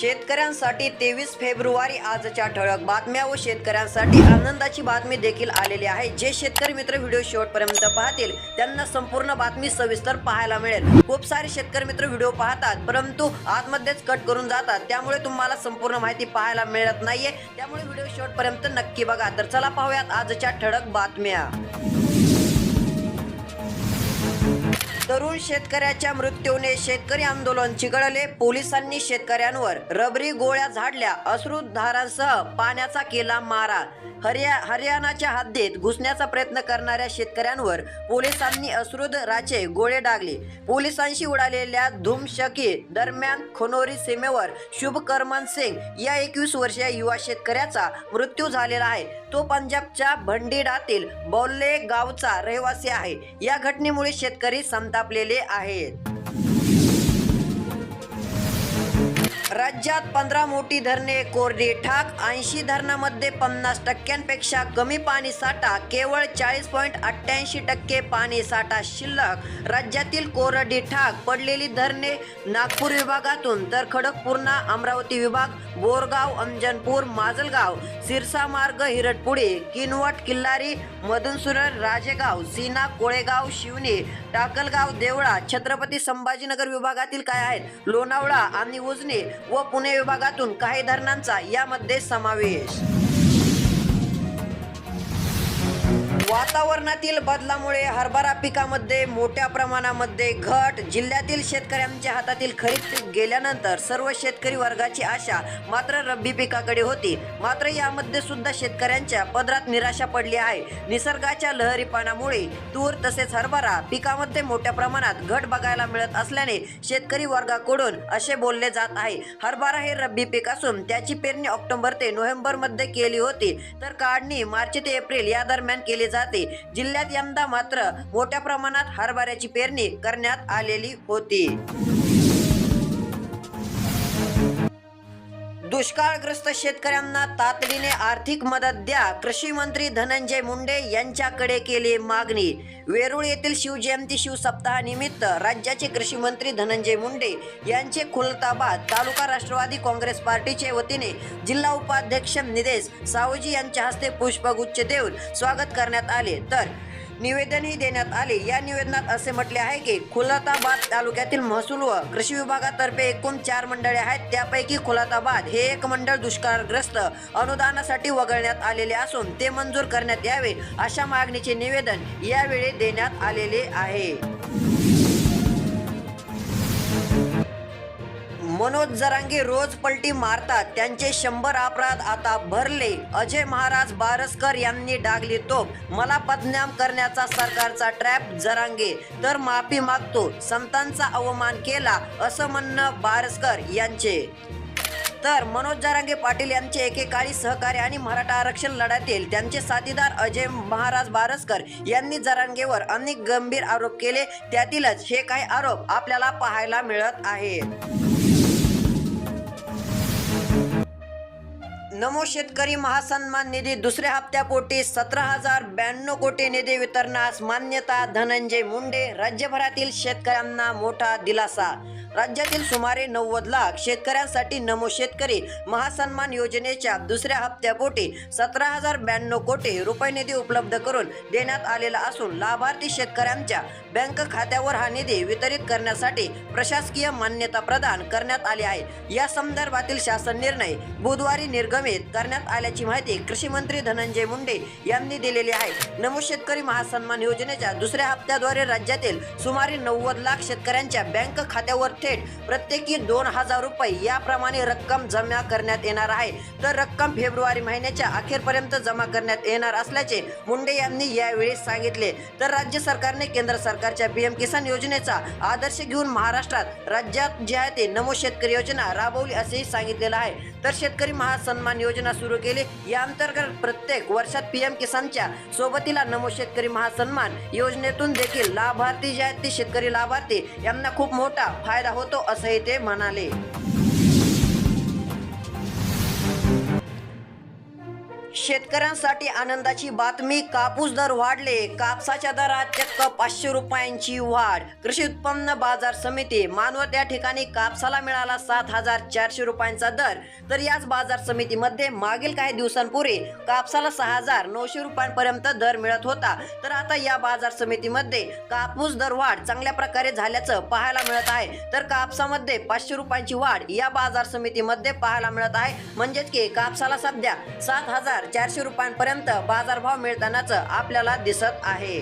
शेतकऱ्यांसाठी तेवीस फेब्रुवारी आजच्या ठळक बातम्या व शेतकऱ्यांसाठी आनंदाची बातमी देखील आलेली आहे. जे शेतकरी मित्र व्हिडिओ शेवटपर्यंत पाहतील त्यांना संपूर्ण बातमी सविस्तर पाहायला मिळेल. खूप सारे शेतकरी मित्र व्हिडिओ पाहतात परंतु आतमध्येच कट करून जातात. त्यामुळे तुम्हाला संपूर्ण माहिती पाहायला मिळत नाहीये. त्यामुळे व्हिडिओ शेवटपर्यंत नक्की बघा. तर चला पाहूयात आजच्या ठळक बातम्या. तरुण शेतकऱ्याच्या मृत्यूने शेतकरी आंदोलन चिघळले. पोलिसांनी शेतकऱ्यांवर रबरी गोळ्या झाडल्या. अश्रुत धारांसह पाण्याचा केला मारा. हरिया हरियाणाच्या हद्दीत घुसण्याचा प्रयत्न करणाऱ्या शेतकऱ्यांवर पोलिसांनी अश्रुत राचे गोळे डागले. पोलिसांशी उडालेल्या धूमशकी दरम्यान खोनोरी सीमेवर शुभकर्मन सिंग या एकवीस वर्षीय युवा शेतकऱ्याचा मृत्यू झालेला आहे. तो पंजाबच्या भंडीडातील बौल्ले गावचा रहिवासी आहे. या घटनेमुळे शेतकरी संतापलेले आहेत. राज्यात पंधरा मोठी धरणे कोरडी ठाक ऐंशी धरणामध्ये पन्नास टक्क्यांपेक्षा कमी पाणी साठा केवळ चाळीस पॉईंट अठ्ठ्याऐंशी टक्के पाणी साठा शिल्लक. राज्यातील कोरडी ठाक पडलेली धरणे नागपूर विभागातून तर खडकपूर्णा अमरावती विभाग बोरगाव अंजनपूर माजलगाव सिरसा मार्ग हिरटपुडे किनवट किल्लारी मधुनसुरर राजेगाव सीना कोळेगाव शिवने टाकलगाव देवळा छत्रपती संभाजीनगर विभागातील काय आहेत? लोणावळा आणि उजने व पुणे विभागातून काही धरणांचा यामध्ये समावेश. वातावरणातील बदलामुळे हरभरा पिकामध्ये मोठ्या प्रमाणामध्ये घट. जिल्ह्यातील शेतकऱ्यांच्या हातातील खरीप पीक गेल्यानंतर सर्व शेतकरी वर्गाची आशा मात्र रब्बी पिकाकडे होती. मात्र यामध्ये सुद्धा शेतकऱ्यांच्या पदरात निराशा पडली आहे. निसर्गाच्या लहरीपणामुळे तूर तसेच हरभरा पिकामध्ये मोठ्या प्रमाणात घट बघायला मिळत असल्याने शेतकरी वर्गाकडून असे बोलले जात आहे. हरभरा हे रब्बी पीक असून त्याची पेरणी ऑक्टोबर ते नोव्हेंबरमध्ये केली होती. तर काढणी मार्च ते एप्रिल या दरम्यान केली जाते जिल्ह्यात यंदा मात्र मोठ्या प्रमाणात हरभऱ्याची पेरणी करण्यात आलेली होती. दुष्काळग्रस्त शेतकऱ्यांना तातडीने आर्थिक मदत द्या. कृषी मंत्री धनंजय मुंडे यांच्याकडे केली मागणी. वेरूळ येथील शिवजयंती शिवसप्ताहानिमित्त राज्याचे कृषी मंत्री धनंजय मुंडे यांचे खुलताबाद तालुका राष्ट्रवादी काँग्रेस पार्टीचे वतीने जिल्हा उपाध्यक्ष निदेश सावजी यांच्या हस्ते पुष्पगुच्छ देऊन स्वागत करण्यात आले. तर निवेदनही देण्यात आले. या निवेदनात असे म्हटले आहे की खुलताबाद तालुक्यातील महसूल व कृषी विभागातर्फे एकूण चार मंडळे आहेत. त्यापैकी खुलताबाद हे एक मंडळ दुष्काळग्रस्त अनुदानासाठी वगळण्यात आलेले असून ते मंजूर करण्यात यावे अशा मागणीचे निवेदन यावेळी देण्यात आलेले आहे. मनोज जरांगे रोज पलटी मारतात. त्यांचे शंभर अपराध आता भरले. अजय महाराज बारसकर यांनी डागली तोप मला बदनाम करण्याचा सरकारचा ट्रॅप जरांगे. तर माफी मागतो. संतांचा अवमान केला. असं म्हणणं बारसकर यांचे. तर मनोज जारांगे पाटील यांचे एकेकाळी सहकारी आणि मराठा आरक्षण लढ्यातील त्यांचे साथीदार अजय महाराज बारसकर यांनी जरांगेवर अनेक गंभीर आरोप केले. त्यातीलच हे काही आरोप आपल्याला पाहायला मिळत आहेत. नमो शेतकरी महासन्मान निधी दुसऱ्या हप्त्यापोटी सतरा हजार ब्याण्णव कोटी निधी वितरणास मान्यता धनंजय मुंडे राज्यभरातील शेतकऱ्यांना मोठा दिलासा. राज्यातील सुमारे नव्वद लाख शेतकऱ्यांसाठी नमो शेतकरी महासन्मान योजनेच्या दुसऱ्या हप्त्यापोटी सतरा हजार ब्याण्णव कोटी रुपये निधी उपलब्ध करून देण्यात आलेला असून लाभार्थी शेतकऱ्यांच्या बँक खात्यावर हा निधी वितरित करण्यासाठी प्रशासकीय मान्यता प्रदान करण्यात आली आहे. या संदर्भातील शासन निर्णय बुधवारी निर्गमित करण्यात आल्याची माहिती कृषी मंत्री धनंजय मुंडे यांनी दिलेली आहे. नमो शेतकरी महासन्मान योजनेच्या दुसऱ्या हप्त्याद्वारे राज्यातील सुमारे नव्वद लाख शेतकऱ्यांच्या बँक खात्यावर थेट प्रत्येकी दोन हजार रुपये याप्रमाणे रक्कम जमा करण्यात येणार आहे. तर रक्कम फेब्रुवारी महिन्याच्या अखेरपर्यंत जमा करण्यात येणार असल्याचे मुंडे यांनी यावेळी सांगितले. तर राज्य सरकारने केंद्र सरकारच्या पीएम किसान योजनेचा आदर्श घेऊन महाराष्ट्रात राज्यात जे आहे ते नमो शेतकरी योजना राबवली असेही सांगितलेलं आहे. तर शेतकरी महासन्मान योजना सुरू केली. या अंतर्गत प्रत्येक वर्षात पीएम किसानच्या सोबतीला नमो शेतकरी महासन्मान योजनेतून देखील लाभार्थी जे आहेत ते शेतकरी लाभार्थी यांना खूप मोठा फायदा होतो असंही ते म्हणाले. शेतकऱ्यांसाठी आनंदाची बातमी कापूस दर वाढले कापसाच्या दरात चक्क पाचशे रुपयांची वाढ. कृषी उत्पन्न बाजार समिती मानवत या ठिकाणी कापसाला मिळाला सात हजार चारशे रुपयांचा दर. तर याच बाजार समितीमध्ये मागील काही दिवसांपूर्वी कापसाला सहा हजार नऊशे रुपयांपर्यंत दर मिळत होता. तर आता या बाजार समितीमध्ये कापूस दर वाढ चांगल्या प्रकारे झाल्याचं पाहायला मिळत आहे. तर कापसामध्ये पाचशे रुपयांची वाढ या बाजार समितीमध्ये पाहायला मिळत आहे. म्हणजेच की कापसाला सध्या सात हजार चारशे रुपयांपर्यंत बाजारभाव मिळतानाच आपल्याला दिसत आहे.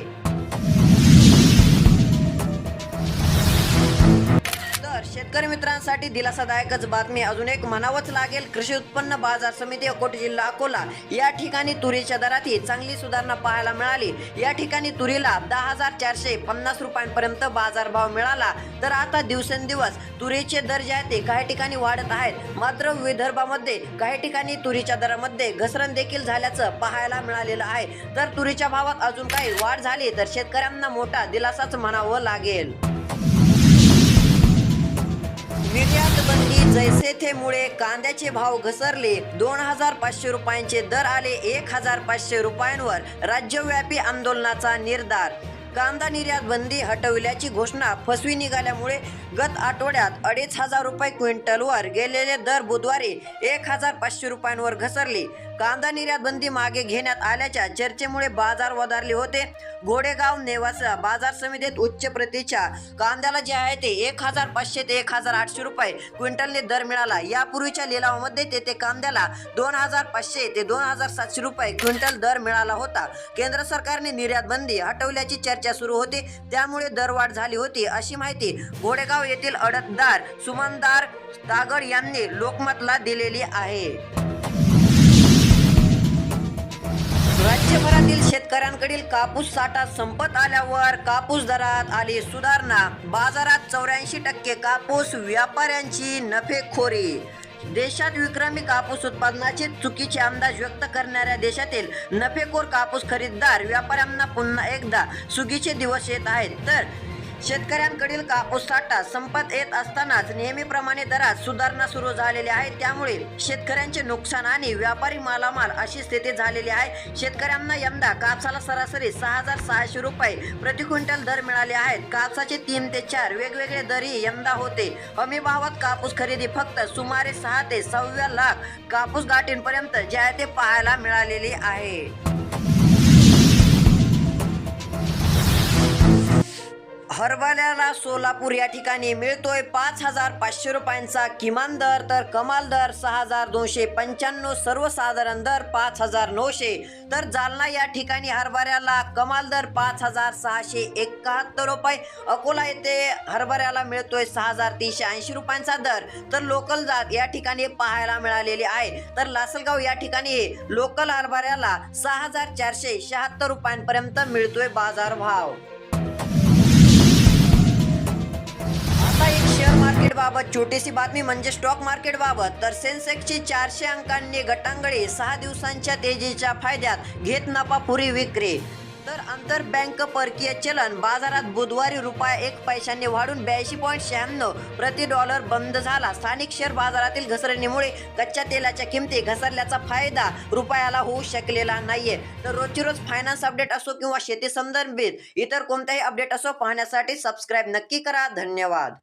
शेतकरी मित्रांसाठी दिलासादायकच बातमी. अजून एक म्हणावंच लागेल कृषी उत्पन्न बाजार समिती अकोट जिल्हा अकोला. या ठिकाणी तुरीच्या दरातही चांगली सुधारणा पाहायला मिळाली. या ठिकाणी तुरीला दहा हजार चारशे पन्नास रुपयांपर्यंत बाजारभाव मिळाला. तर आता दिवसेंदिवस तुरीचे दर जे आहेत ते काही ठिकाणी वाढत आहेत. मात्र विदर्भामध्ये काही ठिकाणी तुरीच्या दरामध्ये घसरण देखील झाल्याचं पाहायला मिळालेलं आहे. तर तुरीच्या भावात अजून काही वाढ झाली तर शेतकऱ्यांना मोठा दिलासाच म्हणावं लागेल. जैसे थे मुळे कांद्याचे भाव घसरले. दोन हजार पाचशे रुपयांचे दर आले. एक हजार पाचशे रुपयांवर राज्यव्यापी आंदोलनाचा निर्धार. कांदा निर्यात बंदी हटविल्याची घोषणा फसवी निघाल्यामुळे गत आठवड्यात अडीच हजार रुपये क्विंटलवर गेलेले दर बुधवारी एक हजार पाचशे रुपयांवर घसरले. कांदा निर्यात बंदी मागे घेण्यात आल्याच्या चर्चेमुळे बाजार वधारले होते. घोडेगाव नेवासा बाजार समितीत उच्च प्रतीच्या कांद्याला जे आहे ते एक हजार पाचशे ते एक हजार आठशे रुपये क्विंटलने दर मिळाला. यापूर्वीच्या लिलावामध्ये तेथे कांद्याला दोन हजार पाचशे ते दोन हजार सातशे रुपये क्विंटल दर मिळाला होता. केंद्र सरकारने निर्यात बंदी हटवल्याची चर्चा सुरू होती. त्यामुळे दरवाढ झाली होती अशी माहिती घोडेगाव येथील अडतदार सुमनदार तागड यांनी लोकमतला दिलेली आहे. राज्यभरातील शेतकऱ्यांकडील कापूस साठा संपत आल्यावर कापूस दरात आली सुधारणा. बाजारात चौऱ्याऐंशी टक्के कापूस व्यापाऱ्यांची नफेखोरी. देशात विक्रमी कापूस उत्पादनाचे चुकीचे अंदाज व्यक्त करणाऱ्या देशातील नफेखोर कापूस खरेदीदार व्यापाऱ्यांना पुन्हा एकदा चुकीचे दिवस येत आहेत. तर शेतकऱ्यांकडील कापूस साठा संपत येत असतानाच नेहमीप्रमाणे दरात सुधारणा सुरू झालेली आहे. त्यामुळे शेतकऱ्यांचे नुकसान आणि व्यापारी मालामाल अशी स्थिती झालेली आहे. शेतकऱ्यांना यंदा कापसाला सरासरी सहा हजार सहाशे रुपये प्रति क्विंटल दर मिळाले आहेत. कापसाचे तीन ते चार वेगवेगळे दरही यंदा होते. हमी भावात कापूस खरेदी फक्त सुमारे सहा ते सव्वा लाख कापूस गाठींपर्यंत जे आहे ते पाहायला मिळालेली आहे. हरभऱ्याला सोलापूर या ठिकाणी मिळतोय पाच हजार पाचशे रुपयांचा किमान दर तर कमाल दर सहा हजार दोनशे पंच्याण्णव सर्वसाधारण दर पाच हजार नऊशे. तर जालना या ठिकाणी हरभऱ्याला कमाल दर पाच हजार सहाशे एकाहत्तर रुपये. अकोला येथे हरभऱ्याला मिळतोय सहा हजार तीनशे ऐंशी रुपयांचा दर. तर लोकल जात या ठिकाणी पाहायला मिळालेली आहे. तर लासलगाव या ठिकाणी लोकल हरभऱ्याला सहा हजार चारशे शहात्तर रुपयांपर्यंत मिळतोय बाजारभाव. भाव याबाबत छोटीशी बातमी म्हणजे स्टॉक मार्केट बाबत तर सेन्सेक्सची चारशे अंकांनी गटांगडी सहा दिवसांच्या तेजीच्या फायद्यात घेत नफापुरी विक्री. तर आंतर बँक परकीय चलन बाजारात बुधवारी रुपया एक पैशांनी वाढून ब्याऐंशी पॉईंट शहाण्णव प्रति डॉलर बंद झाला. स्थानिक शेअर बाजारातील घसरणीमुळे कच्च्या तेलाच्या किमती घसरल्याचा फायदा रुपयाला होऊ शकलेला नाहीये. तर रोजची रोज फायनान्स अपडेट असो किंवा शेती संदर्भित इतर कोणताही अपडेट असो पाहण्यासाठी सबस्क्राईब नक्की करा. धन्यवाद.